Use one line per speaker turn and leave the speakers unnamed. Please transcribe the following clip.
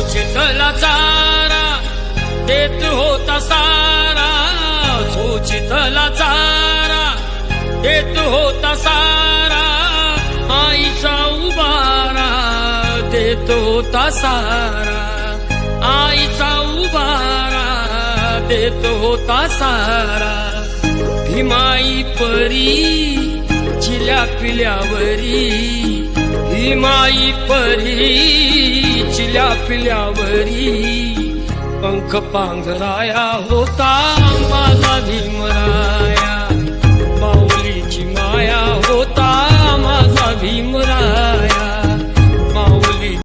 झोचितला चारा देत होता सारा. झोचितला चारा देत होता सारा. आईचा उबारा देत होता सारा. आईचा उबारा देत होता सारा. भीमाई परी चिल्या पिल्यावरी. भीमाई परी चिल्या पिल्यावरी पंख पांघराया होता. मला भीमरा